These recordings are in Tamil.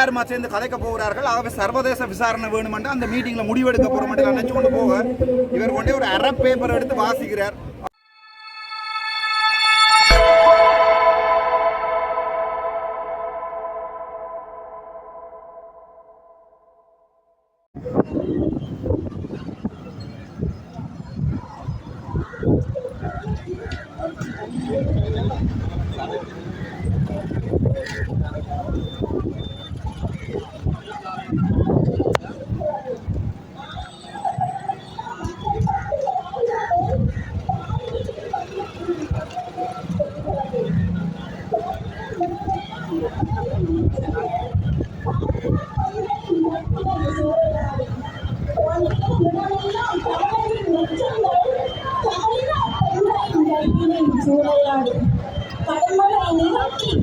இல்ல எல்லாருமா சேர்ந்து கதைக்க போகிறார்கள். ஆகவே சர்வதேச விசாரணை வேணுமென்று அந்த மீட்டிங்கில் முடிவெடுக்க போறோம் நினைச்சு கொண்டு போக இவர் கொண்டே ஒரு அரை பேப்பர் எடுத்து வாசிக்கிறார்.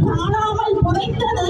காணாமல் புதைத்தது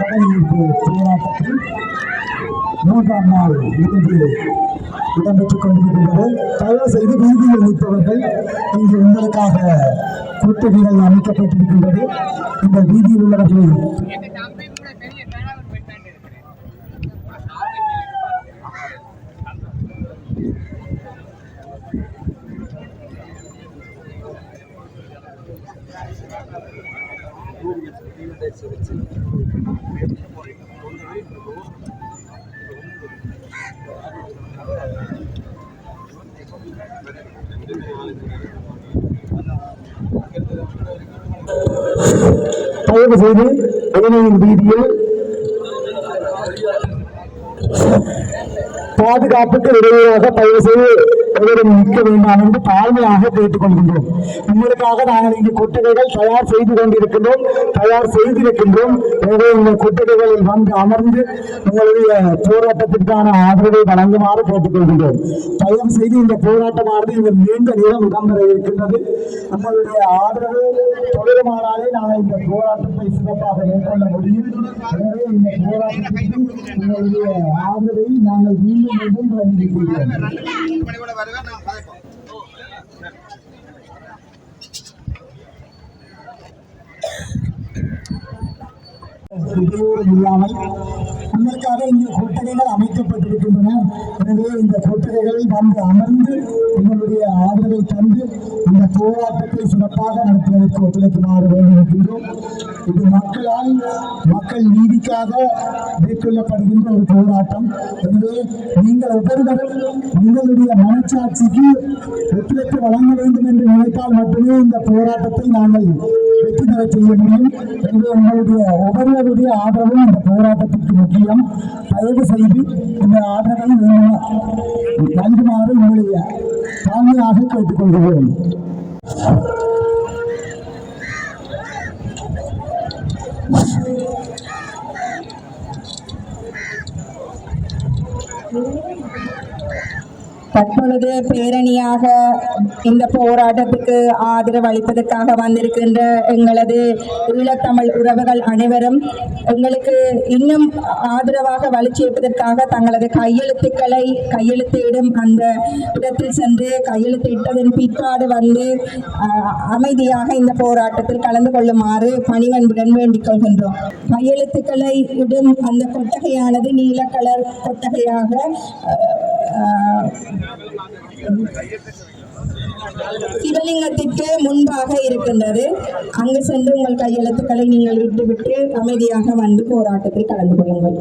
பதவியேற்பு போராட்டத்தில் மூன்றாம் நாள் இன்று இடம்பெற்றுக் கொண்டிருக்கின்றது தயவு செய்து வீதியில் நிற்பவர்கள் இங்கு உங்களுக்காக குத்தகைகள் அமைக்கப்பட்டிருக்கின்றது இந்த வீதியில் உள்ளவர்கள் தயவு செய்து அணியின் வீதியில் பாதுகாப்புக்கு இடையூறாக தயவு செய்து எவரும் நிற்க வேண்டாம் என்று தாழ்மையாக கேட்டுக்கொள்கின்றோம் உங்களுக்காக நாங்கள் இங்கு கொட்டகைகள் தயார் செய்து கொண்டிருக்கின்றோம். தயார் செய்திருக்கின்றோம். எனவே இந்த கொட்டகைகளில் வந்து அமர்ந்து உங்களுடைய போராட்டத்திற்கான ஆதரவை வழங்குமாறு கேட்டுக்கொள்கின்றோம் தயவு செய்து இந்த போராட்டமானது இந்த நீண்ட நேரம் இடம்பெற இருக்கின்றது. உங்களுடைய ஆதரவு தொடருமானாலே நாங்கள் இந்த போராட்டத்தை சிறப்பாக மேற்கொள்ள முடியும். எனவே இந்த போராட்டத்திற்கு உங்களுடைய ஆதரவை நாங்கள் மீண்டும் மீண்டும் வழங்கிக் கொள்கிறோம். மணியோட வருவேன் நான் கதைப்போம் இடையூறு இல்லாமல் உங்களுக்காக இங்கே கொட்டகைகள் அமைக்கப்பட்டிருக்கின்றன. எனவே இந்த கொட்டகைகளில் வந்து அமர்ந்து உங்களுடைய ஆதரவை தந்து இந்த போராட்டத்தை சிறப்பாக நடத்துவதற்கு ஒத்துழைக்குமாறு வேண்டியிருக்கின்றோம். இது மக்களால் மக்கள் நீதிக்காக மேற்கொள்ளப்படுகின்ற ஒரு போராட்டம். எனவே நீங்கள் ஒவ்வொருவரும் உங்களுடைய மனச்சாட்சிக்கு ஒத்துழைப்பு வழங்க வேண்டும் என்று நினைத்தால் மட்டுமே இந்த போராட்டத்தை நாங்கள் வெற்றி பெற செய்ய முடியும். எனவே உங்களுடைய ஒவ்வொருவருடைய ஆதரவும் இந்த போராட்டத்திற்கு முக்கியம் மூலம் தயவு செய்து இந்த ஆதரவை நீங்கள் நல்குமாறு உங்களுடைய தாழ்மையாக கேட்டுக்கொள்கிறோம் தற்பொழுது பேரணியாக இந்த போராட்டத்துக்கு ஆதரவு அளிப்பதற்காக வந்திருக்கின்ற எங்களது ஈழத்தமிழ் உறவுகள் அனைவரும் எங்களுக்கு இன்னும் ஆதரவாக வலுச்சேர்ப்பதற்காக தங்களது கையெழுத்துக்களை கையெழுத்திடும் அந்த இடத்தில் சென்று கையெழுத்திட்டதன் பிற்பாடு வந்து அமைதியாக இந்த போராட்டத்தில் கலந்து கொள்ளுமாறு பணிவன்புடன் வேண்டிக் கொள்கின்றோம். கையெழுத்துக்களை இடும் அந்த கொட்டகையானது நீல கலர் கொட்டகையாக சிவலிங்கத்திற்கு முன்பாக இருக்கின்றது. அங்கு சென்று உங்கள் கையெழுத்துக்களை நீங்கள் விட்டுவிட்டு அமைதியாக வந்து போராட்டத்தில் கலந்து கொள்ளுங்கள்.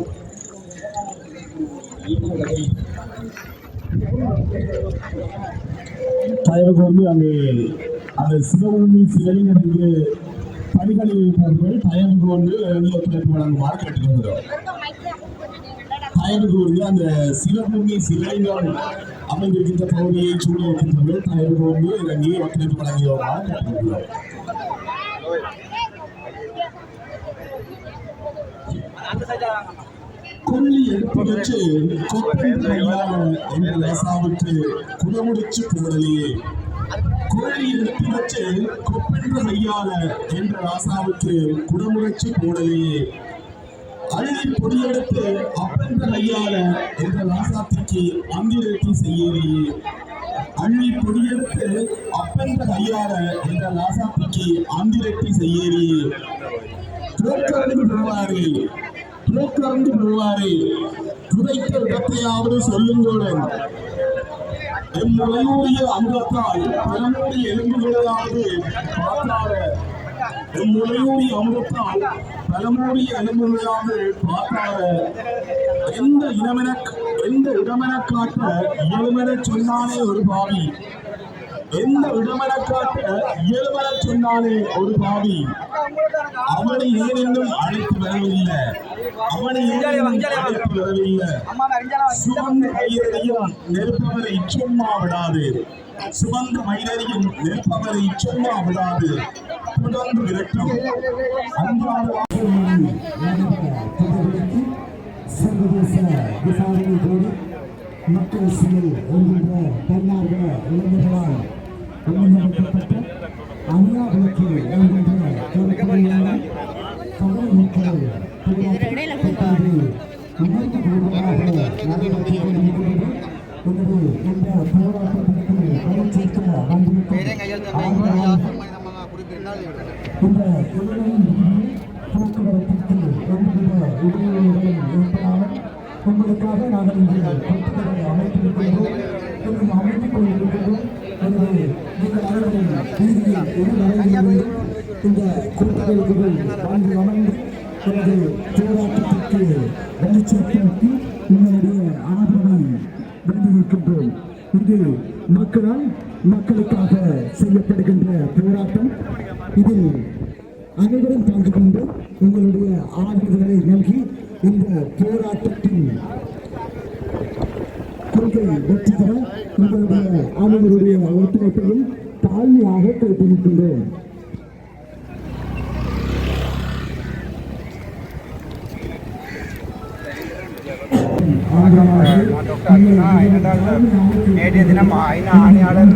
தயவுக்கு வந்து அங்கு அந்த சிவபூமி சிவலிங்கத்துக்கு பணிகளில் இருப்பவர்கள் தயவுக்கு வந்து ஒத்துழைப்பு வழங்குமாறு கேட்டுக்கொள்கிறோம். தயவுக்கு வந்து அந்த சிவபூமி சிலைகள் அமைந்திருக்கின்ற பகுதியை சூழ இருக்கின்றவர்கள் தயவுக்கு வந்து இறங்கி ஒத்துழைப்பு வழங்குமாறு கேட்டுக்கொள்கிறோம் கொல்லி எடுத்து கொப்பை கொப்பன் என்ற ரசாவுக்கு குடமுடிச்சு போடலையே. கொல்லி எடுத்து வச்சு கொப்பென்ற கையாள என்ற ராசாவுக்கு குடமுடிச்சு போடலையே. அள்ளி பொடியெடுத்து அப்பென்ற கையால என்ற ராசாத்திக்கு அந்திரத்தி செய்யலையே அள்ளி பொடியெடுத்து அப்பென்ற கையால என்ற ராசாத்திக்கு அந்திரத்தி செய்யலையே தோற்கறந்து விடுவாரே தோற்கறந்து விடுவாரே புதைத்த இடத்தையாவது சொல்லுங்களுடன் என் முளையூறிய அங்கத்தால் பிறனுடைய எலும்புகளையாவது பார்த்தார என் முளையூறிய அமுதத்தால் பலமூடிய எலும்புகளையாவது பார்த்தார எந்த இனமென எந்த இடமென காட்ட இயலுமென சொன்னானே ஒரு பாவி. எந்த இடமென காட்ட இயல்பென சொன்னானே ஒரு பாவி. அவனை ஏனென்றும் அழைத்து வரவில்லை. அவனை ஏனென்றும் அழைத்து வரவில்லை. சுமந்த மயிலறியும் நெருப்பவரை சும்மா விடாது. சுமந்த மயிலறியும் நெருப்பவரை சும்மா விடாது. தொடர்ந்து விரட்டும் சர்வதேச விசாரணை கோரி மக்கள் சிவில் என்கின்ற தன்னார்வ இளைஞர்களால் ஒழுங்கமைக்கப்பட்ட அண்ணா விளக்கு என்கின்ற தமிழ் மக்கள் நடைபெற்று எனவே இந்த போராட்டத்திற்கு வந்திருக்கும் இந்த நாங்கள் இங்கே கொட்டுகளை அமைத்திருக்கின்றோம் இன்னும் அமைத்துக் கொண்டிருக்கின்றோம் எனவே நீங்கள் அனைவரும் வீதியில் இடமறைந்து இந்த கூட்டங்களுக்குள் வாழ்ந்து அமர்ந்து எனது போராட்டத்திற்கு வெளிச்சத்திற்கு உங்களுடைய ஆதரவை வேண்டியிருக்கின்றோம் இது மக்களால் மக்களுக்காக செய்யப்படுகின்ற போராட்டம் இதில் அனைவரும் பங்கு கொண்டு உங்களுடைய ஆதரவுகளை நல்கி இந்த போராட்டத்தின் கொள்கை வெற்றி பெற உங்களுடைய அனைவருடைய ஒத்துழைப்பையும் தாழ்மையாக நேற்றைய தினம் ஐநா ஆணையாளர்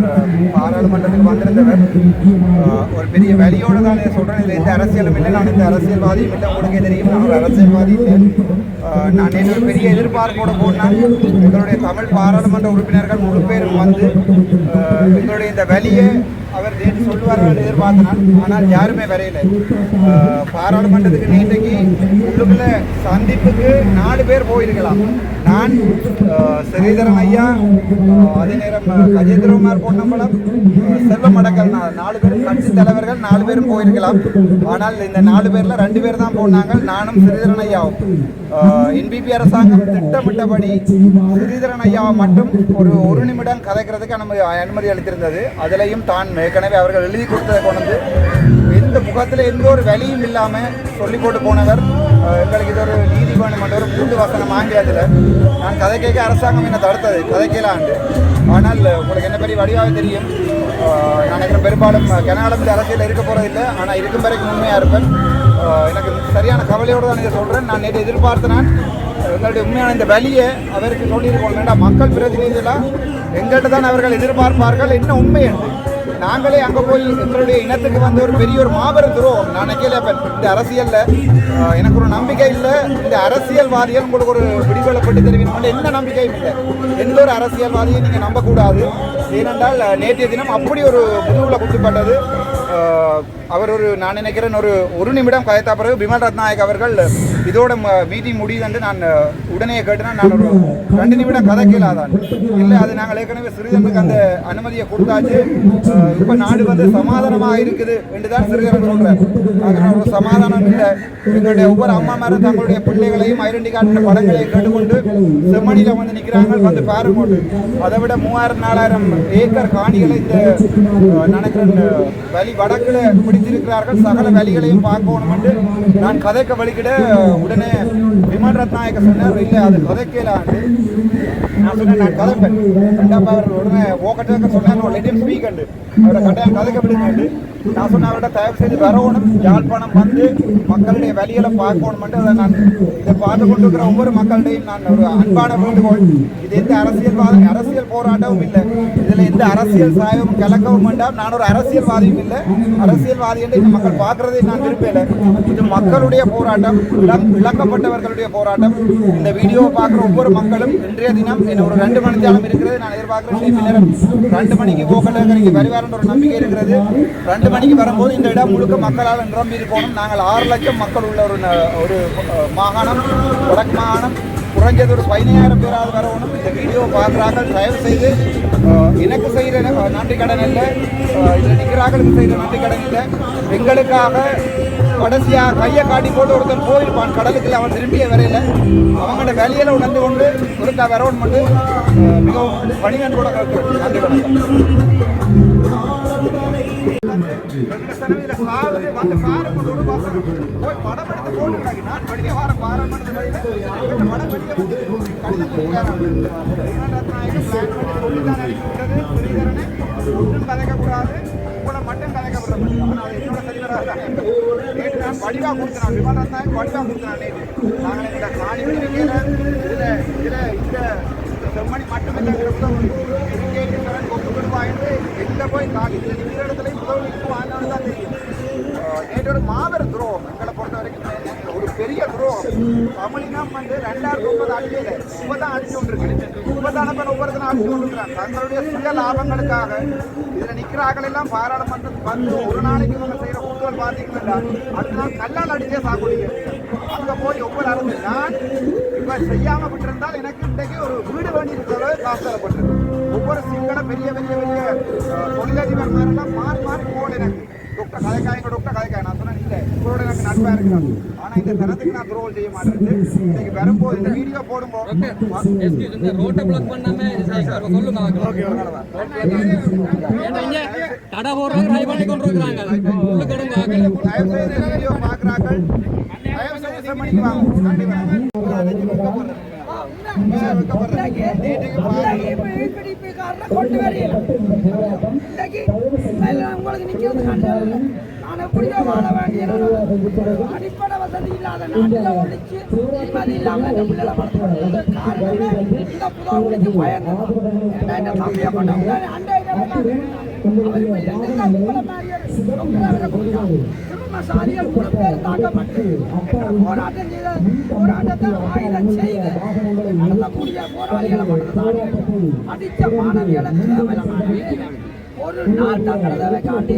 பாராளுமன்றத்துக்கு வந்திருந்தவர். ஒரு பெரிய வழியோடு தான் சொல்கிறேன் சொல்றேன். இதில் எந்த அரசியலும் இல்லை. நான் இந்த அரசியல்வாதியும் இல்லை. உங்களுக்கே தெரியும். நான் ஒரு அரசியல்வாதி இல்லை. நான் நேற்று ஒரு பெரிய எதிர்பார்ப்போடு போனால் எங்களுடைய தமிழ் பாராளுமன்ற உறுப்பினர்கள் முழு பேரும் வந்து எங்களுடைய இந்த வழியை அவர் நேற்று சொல்லுவார் எதிர்பார்த்தனால் ஆனால் யாருமே வரையில. பாராளுமன்றத்துக்கு நேற்றைக்கு உள்ளுக்குள்ள சந்திப்புக்கு நாலு பேர் போயிருக்கலாம். நான் ஸ்ரீதரன் ஐயா அதே நேரம் கஜேந்திரகுமார் பொன்னம்பலம் செல்வம் அடக்கல் நாலு பேரும் கட்சி தலைவர்கள் நாலு பேரும் போயிருக்கலாம். ஆனால் இந்த நாலு பேர்ல ரெண்டு பேர் தான் போனாங்க. நானும் ஸ்ரீதரன் ஐயாவும். என்பிபி அரசாங்கம் திட்டமிட்டபடி ஸ்ரீதரன் ஐயாவை மட்டும் ஒரு ஒரு நிமிடம் கதைக்கிறதுக்கு நம்ம அனுமதி அளித்திருந்தது. அதிலையும் தான் ஏற்கனவே அவர்கள் எழுதி கொடுத்ததை கொண்டு எந்த முகத்தில் எந்த ஒரு வழியும் இல்லாமல் சொல்லி போட்டு போனவர் எங்களுக்கு இது ஒரு நீதி வேணும் என்ற ஒரு கூட்டு வசனம் ஆங்கிலத்தில் நான் கதை கேட்க அரசாங்கம் என்ன தடுத்தது கதை கேளாண்டு. ஆனால் உங்களுக்கு என்ன பெரிய வடிவாக தெரியும். நான் பெரும்பாலும் கனகாலத்தில் அரசியல் இருக்க போகிறதில்லை ஆனால் இருக்கும் வரைக்கும் உண்மையாக இருப்பேன். எனக்கு சரியான கவலையோடு தான் இதை சொல்கிறேன் நான் நேற்று எதிர்பார்த்து நான் எங்களுடைய உண்மையான இந்த வழியை அவருக்கு சொல்லியிருக்கோம். வேண்டாம் மக்கள் பிரதிநிதிகளாக எங்கள்கிட்ட தான் அவர்கள் எதிர்பார்ப்பார்கள். என்ன உண்மை என்று. நாங்களே அங்கே போய் எங்களுடைய இனத்துக்கு வந்து ஒரு பெரிய ஒரு மாபெரும் துரோகம். நான் நினைக்கல இந்த அரசியலில் எனக்கு ஒரு நம்பிக்கை இல்லை. இந்த அரசியல்வாதிகள் உங்களுக்கு ஒரு விடுதலைப்பட்டு தெரிவிக்கணும் என்ன நம்பிக்கையும் இல்லை. எந்த ஒரு அரசியல்வாதியும் நீங்கள் நம்பக்கூடாது. ஏனென்றால் நேற்றைய தினம் அப்படி ஒரு முதுகுல குத்துப்பட்டது அவர் ஒரு நான் நினைக்கிறேன் ஒரு ஒரு நிமிடம் கதைத்த பிறகு பிமல் ரத்நாயக் அவர்கள் இதோட மீட்டிங் முடியுது என்று நான் உடனே கேட்டேன்னா நான் ஒரு ரெண்டு நிமிடம் கதை கீழாதான் இல்லை அது நாங்கள் ஏற்கனவே சிறிதனுக்கு அந்த அனுமதியை கொடுத்தாச்சு. இப்போ நாடு வந்து சமாதானமாக இருக்குது என்று தான் சிறிதரன் சொல்கிறேன் அதனால் ஒரு சமாதானம் இல்லை. எங்களுடைய ஒவ்வொரு அம்மாமாரும் தங்களுடைய பிள்ளைகளையும் ஐடென்டி கார்டு படங்களையும் கேட்டுக்கொண்டு செம்மணியில் வந்து நிற்கிறாங்க வந்து பாருங்க அதை விட மூவாயிரம் நாலாயிரம் ஏக்கர் காணிகளை இந்த நினைக்கிறேன் வழி வடக்கில் பிடித்திருக்கிறார்கள் சகல வழிகளையும் பார்க்கணும் என்று நான் கதைக்க வழிகிட உடனே விமல் ரத்நாயக்க சொன்னார். இல்லை அது கதைக்கலான்னு நான் சொன்னேன் நான் கதைப்பேன். ரெண்டாப்பா அவர் உடனே ஓக்கட்டாக்க சொன்னாங்க லெட் இம் ஸ்பீக் அண்டு அவரை கட்டாயம் கதைக்க விடுங்க நான் சொன்ன அவர்கிட்ட தயவு செய்து வரணும் யாழ்ப்பாணம் வந்து மக்களுடைய வழியில பார்க்கணும் அதை நான் இதை பார்த்து கொண்டு இருக்கிற ஒவ்வொரு மக்களிடையும் நான் ஒரு அன்பான வேண்டுகோள். இது எந்த அரசியல்வாத அரசியல் போராட்டமும் இல்லை. இதில் எந்த அரசியல் சாயமும் கலக்கவும் வேண்டாம் நான் ஒரு அரசியல்வாதியும் இல்லை. அரசியல்வாதி என்று இந்த மக்கள் பார்க்கறதை நான் விரும்பல இது மக்களுடைய போராட்டம் இளம் இழக்கப்பட்டவர்களுடைய போராட்டம். இந்த வீடியோவை பார்க்குற ஒவ்வொரு மக்களும் இன்றைய தினம் என்ன ஒரு ரெண்டு மணி நேரம் இருக்கிறது. நான் எதிர்பார்க்கிறேன் நேரம் ரெண்டு மணிக்கு போக்கல் இங்கே வருவார்ன்ற ஒரு நம்பிக்கை இருக்கிறது. ரெண்டு மணிக்கு வரும்போது இந்த இடம் முழுக்க மக்களால் நிரம்பி இருக்கணும். நாங்கள் ஆறு லட்சம் மக்கள் உள்ள ஒரு ந- ஒரு மாகாணம் வடக்கு மாகாணம். குறைஞ்சது ஒரு பதினாயிரம் பேராவது வரணும். இந்த வீடியோ பார்க்குறாங்க தயவு செய்து எனக்கு செய்கிற நன்றி கடன் இல்லை. இதில் நிற்கிறார்களுக்கு செய்கிற நன்றி கடன் இல்லை. எங்களுக்காக கடைசியாக கையை காட்டி போட்டு ஒருத்தன் போயிருப்பான் கடலுக்கு அவன் திரும்பிய வரையில அவங்களோட வேலையில் உணர்ந்து கொண்டு ஒருக்கா வரவன் மட்டும் மிகவும் பணிகன் கூட நன்றி வணக்கம். ரெண்டு வந்து நான் படிக்க ஒன்றும் கதைக்கக்கூடாது உங்களை மட்டும் கதைக்கப்படுறது ஆனால் என்னோட சரிவராக நேற்று நான் வடிவா கொடுத்தேன் விமல் வடிவா கொடுத்தேன் நேற்று நாங்கள் இந்த காணி இதில் இதில் இந்த செம்மணி மட்டுமில்லை வாங்கிட்டு எங்கே போய் காணி இதில் நிற்கிற இடத்துல முதல் வாங்கினது தான் தெரியும். இதோட ஒரு மாபெரும் துரோகம். எங்களை பொறுத்த வரைக்கும் ஒரு பெரிய துரோகம். தமிழினம் வந்து ரெண்டாயிரத்தி ஒன்பது அடியில் இப்போ தான் அடிச்சு கொண்டிருக்கு இப்போ தானே இப்போ ஒவ்வொருத்தரும் அடிச்சு கொண்டிருக்கிறாங்க. தங்களுடைய சுய லாபங்களுக்காக இதில் நிற்கிறார்கள் எல்லாம் பாராளுமன்றத்துக்கு வந்து ஒரு நாளைக்கு இவங்க செய்கிற கூட்டுகள் பார்த்தீங்கன்னா அடுத்த நாள் கல்லால் அடிச்சே சாப்பிடுங்க அங்கே போய் ஒவ்வொரு அரசு நான் இப்போ செய்யாமல் விட்டிருந்தால் எனக்கு இன்றைக்கு ஒரு வீடு வேண்டி இருக்கிறது காசு தரப்பட்டிருக்கு. ஒவ்வொரு சிங்கள பெரிய பெரிய பெரிய தொழிலதிபர் மாதிரிலாம் மாறி மாறி போகல எனக்கு. டாக்டர் கதைக்காயங்க டாக்டர் கதைக்காய் நான் சொன்னேன் இல்லை உங்களோட எனக்கு நட்பாக இருக்கிறான் ஆனால் இந்த தரத்துக்கு நான் துரோகம் செய்ய மாட்டேன் இன்னைக்கு வரும்போது இந்த வீடியோ போடும்போது எக்ஸ்கியூஸ் இந்த ரோட்டை பிளாக் பண்ணாம சொல்லுங்க ஏன்னா கடை போடுறாங்க ட்ரை பண்ணி கொண்டு இருக்கிறாங்க உள்ளுக்கு எடுங்க ஆக்கள். தயவு செய்து இந்த வீடியோ பார்க்குறாங்க தயவு செய்து செம்மணிக்கு வாங்க கொண்டு வரீங்க இன்னைக்கு உங்களுக்கு நான் எப்படியோ வாழ வேண்டிய அடிப்படை வசதி இல்லாத நாட்டில் ஒழிச்சு நிம்மதி இல்லாமல் இந்த பிள்ளைகளை வளர்த்து காரணமே இந்த இந்த தம்பியை கொண்டவங்க அண்டை ஒரு நாள் தங்களதை காட்டி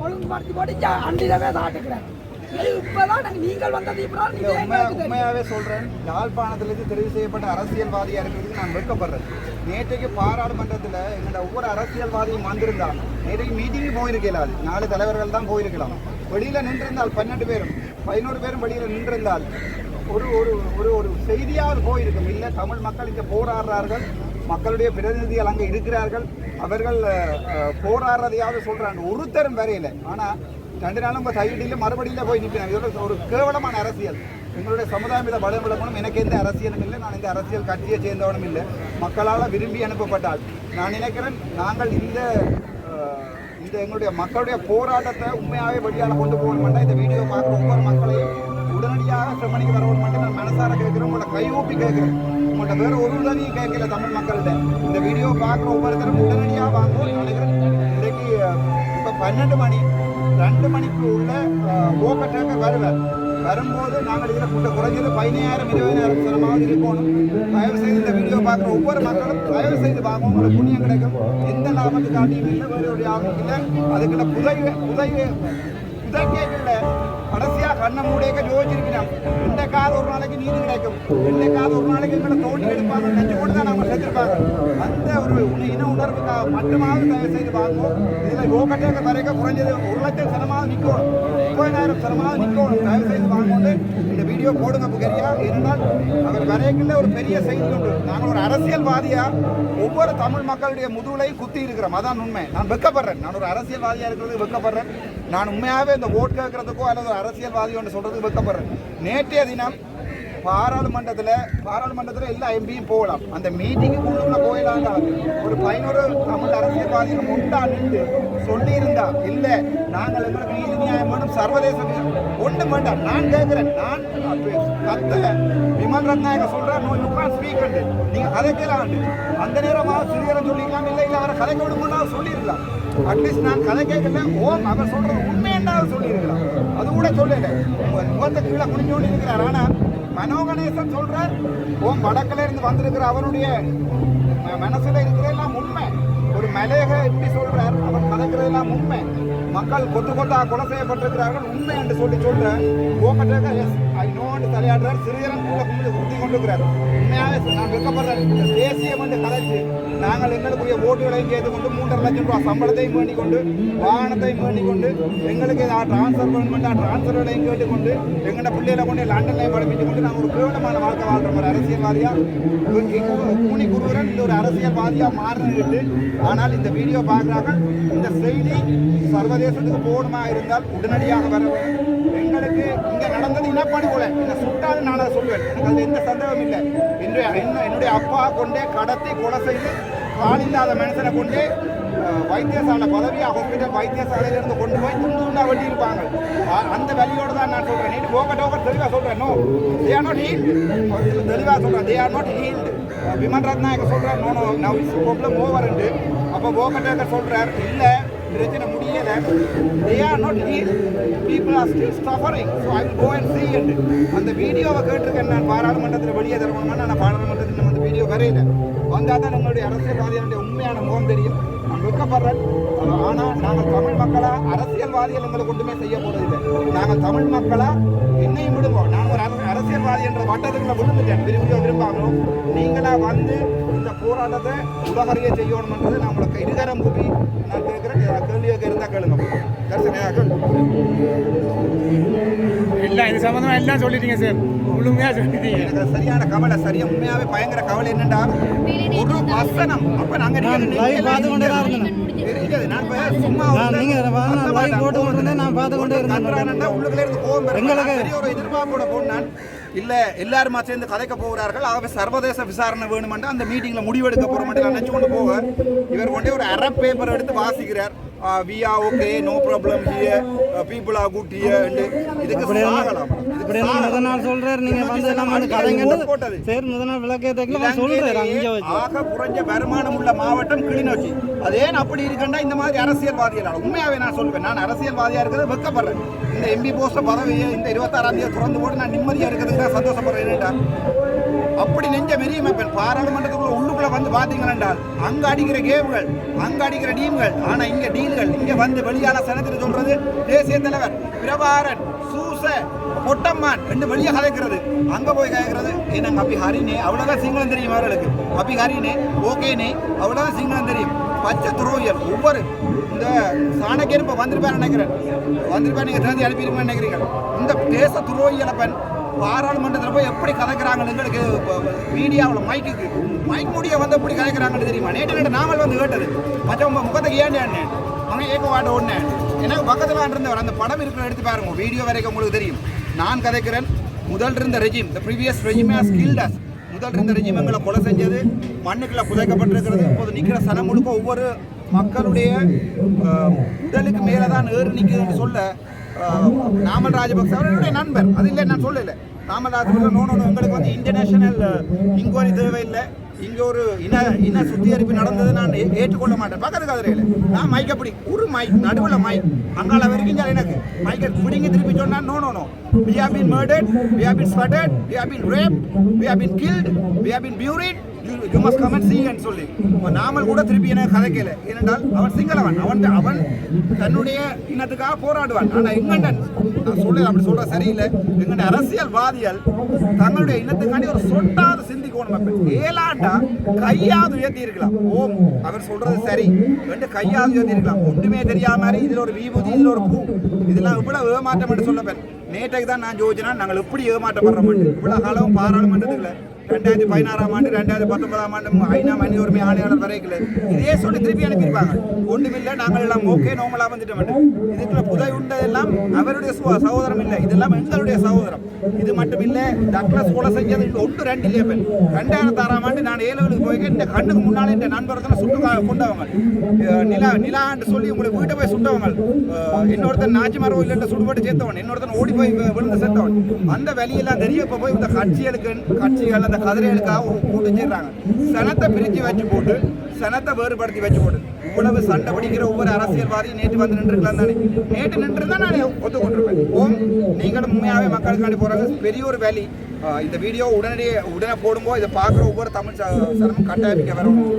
ஒழுங்குபடுத்தி போட்டு அண்டிடவே தாட்டுக்கிறார் இப்பதான் நாங்க நீங்கள் வந்தது இப்போ இதை உண்மையா உண்மையாகவே சொல்கிறேன் யாழ்ப்பாணத்திலிருந்து தெரிவு செய்யப்பட்ட அரசியல்வாதியாக இருக்கிறதுக்கு நான் வெட்கப்படுறேன். நேற்றைக்கு பாராளுமன்றத்தில் எங்களோட ஒவ்வொரு அரசியல்வாதியும் வந்திருந்தால் நேற்றைக்கு மீட்டிங்கு போயிருக்கலாம் நாலு தலைவர்கள் தான் போயிருக்கலாம். வெளியில் நின்றிருந்தால் பன்னெண்டு பேரும் பதினோரு பேரும் வெளியில் நின்றிருந்தால் ஒரு ஒரு ஒரு ஒரு செய்தியாவது போயிருக்கும். இல்லை தமிழ் மக்கள் இங்கே போராடுறார்கள். மக்களுடைய பிரதிநிதிகள் அங்கே இருக்கிறார்கள். அவர்கள் போராடுறதையாவது சொல்கிறாங்க ஒருத்தரும் வரையில. ஆனால் ரெண்டு நாளும் இப்போ தையடியில் மறுபடியில் போய் நிற்கிறேன் இதோட ஒரு கேவலமான அரசியல். எங்களுடைய சமுதாயம் இதை பலம் விளக்கணும் எனக்கு எந்த அரசியலும் இல்லை. நான் இந்த அரசியல் கட்சியை சேர்ந்தவனும் இல்லை. மக்களால் விரும்பி அனுப்பப்பட்டால். நான் நினைக்கிறேன் நாங்கள் இந்த இந்த எங்களுடைய மக்களுடைய போராட்டத்தை உண்மையாகவே வெளியால் கொண்டு போகணும்னா இந்த வீடியோ பார்க்குற ஒவ்வொரு மக்களையும் உடனடியாக செம்மணிக்கு வரவும் மட்டும் நான் மனசார கேட்கிறேன். உங்களோட கையூப்பி கேட்கிறேன். உங்கள்கிட்ட வேறு ஒரு உதவியும் கேட்கல தமிழ் மக்கள்கிட்ட. இந்த வீடியோ பார்க்குற ஒவ்வொருத்தரும் உடனடியாக வாங்குவோம். நினைக்கிறேன் இன்றைக்கு இப்போ பன்னெண்டு மணி. ரெண்டு மணிக்கு உள்ள போக்கட்டாக வருவார். வரும்போது நாங்கள் இதில் கூட்ட குறைஞ்சது பதினாயிரம் இருபதாயிரம் சிரமமாக இருக்கணும். தயவு செய்து இந்த வீடியோ பார்க்குற ஒவ்வொரு மக்களும் தயவு செய்து வாங்க உங்களுக்கு புண்ணியம் கிடைக்கும். எந்த லாபத்துக்காட்டியும் இல்லை வேறு யாரும் லாபம் இல்லை அதுக்குள்ள புதை புதை புதைக்கேட்டில் கடைசியாக கண்ணை மூடியக்க யோசிச்சிருக்கிறோம் இந்த காது ஒரு நாளைக்கு நீதி கிடைக்கும். இந்த காது ஒரு நாளைக்கு எங்களை தோண்டி எடுப்பாங்க. நெஞ்சு கொண்டு தான் நாங்கள் செஞ்சிருப்பாங்க உண- மட்டுமாவது தயவு செய்து வாங்குவோம். இதில் யோகட்டேக்க வரைக்க குறைஞ்சது ஒரு லட்சம் சிரமமாக நிற்கணும் முப்பதாயிரம் சிரமமாக நிற்கணும் தயவு செய்து வாங்கொண்டு இந்த வீடியோ போடுங்க புகரியா? இருந்தால் அவர் வரைக்குள்ள ஒரு பெரிய செய்தி உண்டு. நாங்கள் ஒரு அரசியல்வாதியாக ஒவ்வொரு தமிழ் மக்களுடைய முதுகுலை குத்தி இருக்கிறோம். அதான் உண்மை. நான் வெக்கப்படுறேன். நான் ஒரு அரசியல்வாதியாக இருக்கிறது வெக்கப்படுறேன். நான் உண்மையாகவே இந்த ஓட் கேட்கறதுக்கோ அல்லது ஒரு அரசியல்வாதி ஒன்று சொல்றதுக்கு வெக்கப்படுறேன். நேற்றைய தினம் பாராளுமன்றத்தில் பாராளுமன்றத்தில் எல்லா எம்பியும் போகலாம். அந்த மீட்டிங்கு உள்ள போயிடலாம்டா. ஒரு பதினோரு தமிழ் அரசியல்வாதிகள் முண்டா நின்று சொல்லியிருந்தா இல்லை நாங்கள் எங்களுக்கு நீதி நியாயம் வேணும் சர்வதேச ஒன்று ஒன்றும் வேண்டாம். நான் கேட்குறேன் நான் அப்ப கத்த விமல் ரத்நாயக சொல்றார் நோ யூ கான் ஸ்பீக் நீங்க கதைக்கலாம் அந்த நேரமாக சிறியரம் சொல்லிக்கலாம் இல்லை இல்லை அவரை கதைக்க விடுமுன்னா சொல்லியிருக்கலாம். அட்லீஸ்ட் நான் கதை கேட்கல. ஓம் அவர் சொல்றது உண்மை என்றாவது சொல்லியிருக்கலாம். அது கூட சொல்லலை. முகத்தை கீழே குனிஞ்சோண்டு இருக்கிறார். ஆனால் மனோகணேசன் சொல்றார் ஓம் வடக்குல இருந்து வந்திருக்கிற அவருடைய மனசுல இருக்கிறதெல்லாம் உண்மை. ஒரு மலேக எப்படி சொல்றார் அவர் நடக்கிறதெல்லாம் உண்மை. மக்கள் கொத்து கொத்தா கொலை செய்யப்பட்டிருக்கிறார்கள் உண்மை என்று சொல்லி சொல்ற ஓமட்டாக எஸ் ஐ நோ தலையாடுறார் சிறியரன் கூட கும்பிட்டு குத்தி கொண்டிருக்கிறார் உண்மையாகவே நான் வெட்கப்படுறேன் இந்த தேசியம் என்று கலைச்சு நாங்கள் எங்களுக்குரிய ஓட்டுகளையும் கேட்டு கொண்டு மூன்றரை லட்சம் ரூபாய் சம்பளத்தையும் வேண்டிக் கொண்டு வாகனத்தையும் வேண்டிக் கொண்டு எங்களுக்கு ஏதாவது டிரான்ஸ்ஃபர் பண்ணா டிரான்ஸ்ஃபர்களையும் கேட்டுக்கொண்டு எங்களோட பிள்ளைகளை கொண்டு லண்டன்லையும் படிப்பிச்சு கொண்டு நாங்கள் ஒரு கேவலமான வாழ்க்கை வாழ்ற ஒரு அரசியல்வாதியா கூனி குருவரன் இந்த ஒரு அரசியல்வாதியா மாறிட்டு ஆனால் இந்த வீடியோ பார்க்குறாங்க இந்த செய்தி சர்வதேசத்துக்கு போகணுமா இருந்தால் உடனடியாக வர வேண்டும். எங்களுக்கு இங்க நடந்தது போல. என்ன சுட்டாலும் நான் அதை சொல்லுவேன் எனக்கு அது எந்த சந்தேகம் இல்லை. என்னுடைய என்ன என்னுடைய அப்பா கொண்டே கடத்தி கொலை செய்து கால் இல்லாத மனுஷனை கொண்டே வைத்தியசாலை பதவியாக ஹாஸ்பிட்டல் வைத்தியசாலையில இருந்து கொண்டு போய் துண்டு துண்டா வெட்டி இருப்பாங்க அந்த வழியோட தான் நான் சொல்றேன். நீ போக டோக்கர் தெளிவா சொல்றேன். No they are not healed தெளிவா சொல்றேன். They are not healed Wimal Ratnayake சொல்றார் no no now is problem over அப்போ போக டோக்கர் சொல்றார் இல்லை பிரச்சனை முடியல. They are not heal people are still suffering so I will go and see it. அந்த வீடியோவை கேட்டிருக்கேன். நான் பாராளுமன்றத்தில் வெளியே தரணும்னா நான் பாராளுமன்றத்தில் நம்ம அந்த வீடியோ வரையில. வந்தால் தான் நம்மளுடைய அரசியல்வாதிகளுடைய உண்மையான முகம் தெரியும். நான் வெட்கப்படுறேன். ஆனால் நாங்கள் தமிழ் மக்களாக அரசியல்வாதிகள் எங்களுக்கு ஒன்றுமே செய்ய போறதில்லை. நாங்கள் தமிழ் மக்களாக என்னையும் விடுவோம் நான் ஒரு அரச- அரசியல்வாதி என்ற வட்டத்துக்குள்ள விழுந்துட்டேன். விரும்பியோ விரும்பாங்களோ நீங்களாக வந்து போராட்டத்தை உலகறிய செய்யணும்ன்றது நான் உங்களுக்கு இருகரம் கூப்பி நான் கேட்குறேன் கேள்வியை இருந்தால் கேளுங்க தரிசனையாக இல்ல இது சம்பந்தமா எல்லாம் சொல்லிட்டீங்க சார் முழுமையா சொல்லிட்டீங்க எனக்கு சரியான கவலை சரியா உண்மையாவே பயங்கர கவலை என்னண்டா ஒரு வசனம் அப்ப நாங்க நான் live பார்த்து கொண்டே தான் இருந்தேன். நான் சும்மா நான் வந்து நீங்க வா- நான் சத்தமா live நான் போட்டு போனேன். கொண்டிருந்தேன், நான் பார்த்து கொண்டே இருந்தேன். கத்துறானேன்னா உள்ளுக்குள்ள இருந்து கோவம் பெருகும். எங்களுக்கு- ஒரு எதிர்பார்ப்போட போனான் இல்லை எல்லாருமா சேர்ந்து கதைக்க போகிறார்கள். ஆகவே சர்வதேச விசாரணை வேணுமென்று அந்த மீட்டிங்கில் முடிவெடுக்க போகிற மட்டும் நினைச்சு கொண்டு போக இவர் கொண்டே ஒரு அரை பேப்பர் எடுத்து வாசிக்கிறார். We are okay no problem here people are good here இதுக்கு சாகலாம். இப்படி என்ன முத நாள் சொல்றாரு. நீங்க வந்து எல்லாம் வந்து கதைங்கன்னு போட்டது. சரி முத நாள் விளக்கேற்றக்குள்ள சொல்றாரு அங்கே வச்சு. ஆக குறைஞ்ச வருமானம் உள்ள மாவட்டம் கிளிநொச்சி. அது ஏன் அப்படி இருக்கண்டா இந்த மாதிரி அரசியல்வாதிகளால். உண்மையாவே நான் சொல்வேன் நான் அரசியல்வாதியா இருக்கிறது வெக்கப்படுறேன். இந்த எம்பி போஸ்ட் பதவியை இந்த இருபத்தாறாம் தேதி திறந்து போட்டு நான் நிம்மதியா இருக்கிறதுக்கு தான் சந்தோஷப்படுறேன்? அப்படி நெஞ்ச மெரியும் பாராளுமன்றத்துக்குள்ள உள்ளுக்குள்ள வந்து பாத்தீங்கன்னா அங்க அடிக்கிற கேம்கள் அங்க அடிக்கிற டீம்கள் ஆனா இங்க டீல்கள் இங்க வந்து வெளியான சனத்தில் சொல்றது தேசிய தலைவர் பிரபாரன் சூச பொட்டம்மான் ரெண்டு வெளியே கலைக்கிறது. அங்க போய் கலைக்கிறது. என்னங்க அப்படி ஹரினே? அவ்வளவுதான் சிங்களம் தெரியும் அவர்களுக்கு. அப்படி ஹரினே? ஓகேனே அவ்வளவுதான் சிங்களம் தெரியும். பச்சை துரோகியல் ஒவ்வொரு இந்த சாணக்கியர் இப்ப வந்திருப்பாரு நினைக்கிறேன். வந்திருப்பேன் நீங்கள் திறந்து அனுப்பியிருப்பேன் நினைக்கிறீங்க. இந்த தேச துரோகியலப்பன் பாராளுமன்றத்தில் போய் எப்படி கதைக்கிறாங்கன்னு எங்களுக்கு மீடியாவில் மைக்கு மைக் மூடிய வந்து எப்படி கதைக்கிறாங்கன்னு தெரியுமா? நேற்று நேற்று நாமல் வந்து கேட்டது. மற்றவங்க முகத்துக்கு ஏன் அண்ணன் அவன் ஏக்க வாட்ட ஒன்று எனக்கு பக்கத்தில் இருந்தவர் அந்த படம் இருக்கிற எடுத்து பாருங்க வீடியோ வரைக்கும் உங்களுக்கு தெரியும். நான் கதைக்கிறேன் முதல் இருந்த ரெஜிம் த ப்ரீவியஸ் ரெஜிமே ஸ்கில்டஸ் முதல் இருந்த ரெஜிம் எங்களை கொலை செஞ்சது மண்ணுக்குள்ள புதைக்கப்பட்டிருக்கிறது. இப்போது நிற்கிற சனம் முழுக்க ஒவ்வொரு மக்களுடைய உடலுக்கு மேலே தான் ஏறு நிற்குதுன்னு சொல்ல நாமல் ராஜபக்ச அவர் என்னுடைய நண்பர். அது இல்லை நான் சொல்லல. நாமல் ராஜபக்ச நோ நோ, உங்களுக்கு வந்து இன்டர்நேஷனல் இன்கொயரி uh, தேவையில்லை. இங்க ஒரு இன இன சுத்திகரிப்பு நடந்தது நான் ஏற்றுக்கொள்ள மாட்டேன். பக்கத்து கதிரையில். நான் மைக் அப்படி ஒரு மைக் நடுவில் மைக் அங்கால வரைக்கும் எனக்கு. மைக்கை பிடிங்கி திருப்பி சொன்னா no no no we have been murdered we have been slaughtered we have been raped we have been killed we have been buried. You must must come சொல்லி. இப்போ நாமல் கூட திருப்பி எனக்கு கதைக்கல ஏனென்றால் அவன் சிங்களவன் அவன். அவன் தன்னுடைய இனத்துக்காக போராடுவான். ஆனா எங்கண்டன் நான் சொல்ல அப்படி சொல்ற சரியில்லை. எங்கண்ட அரசியல்வாதிகள் தங்களுடைய இனத்துக்காண்டி ஒரு சொட்டாவது சிந்திக்கணும் அப்ப. ஏலாண்டா கையாவது உயர்த்தி இருக்கலாம் ஓம் அவர் சொல்றது சரி. ரெண்டு கையாவது உயர்த்தி இருக்கலாம் ஒன்றுமே தெரியாம மாதிரி இதுல ஒரு விபூதி இதுல ஒரு பூ. இதெல்லாம் இவ்வளவு ஏமாற்றம் என்று சொல்லப்பேன் நேற்றைக்கு தான் நான் ஜோதினா நாங்கள் எப்படி ஏமாற்றப்படுறோம் இவ்வளவு காலம் பாராளுமன்றத்துக்குள்ள ரெண்டாயிரத்தி பதினாறாம் ஆண்டு ரெண்டாயிரத்தி பத்தொன்பதாம் ஆண்டு ஐநா மனித உரிமை ஆணையாளர் வரைக்கும் இதே சொல்லி திருப்பி அனுப்பியிருப்பாங்க. ஒன்றுமில்லை நாங்கள் எல்லாம் ஓகே நோமலா வந்துட்டோம் இதுக்குள்ள புதை உண்டதெல்லாம் அவருடைய சகோதரம் இல்லை. இதெல்லாம் எங்களுடைய சகோதரம். இது மட்டும் இல்லை டக்ளஸ் கொலை செஞ்சது ஒன்று ரெண்டு இல்லையா பெண். ரெண்டாயிரத்தி ஆறாம் ஆண்டு நான் ஏழுகளுக்கு போய் இந்த கண்ணுக்கு முன்னாலே இந்த நண்பர்களை சுட்டு கொண்டவங்க. நிலா நிலான்னு சொல்லி உங்களுக்கு வீட்டை போய் சுட்டவங்க. இன்னொருத்தன் நாச்சி மரம் இல்லைன்ற சுடுபட்டு சேர்த்தவன். இன்னொருத்தன் ஓடி போய் விழுந்து சேர்த்தவன். அந்த வழியெல்லாம் தெரிய இப்போ போய் இந்த கட்சிகளுக்கு கட்சிகள் அந்த கதிரைகளுக்காக கூட்டு செய்கிறாங்க சனத்தை பிரித்து வச்சு போட்டு சனத்தை வேறுபடுத்தி வச்சு போட்டு. இவ்வளவு சண்டை பிடிக்கிற ஒவ்வொரு அரசியல்வாதியும் நேற்று வந்து நின்றுக்கலாம் தானே நேற்று நின்று தான் நான் ஒத்துக்கொண்டிருப்பேன். ஓம் நீங்களும் உண்மையாகவே மக்களுக்காண்டி போறாங்க. பெரிய ஒரு வேலி. இந்த வீடியோ உடனடியே உடனே போடும்போது இதை பார்க்குற ஒவ்வொரு தமிழ் சனமும் கட்டாயமிக்க வரணும்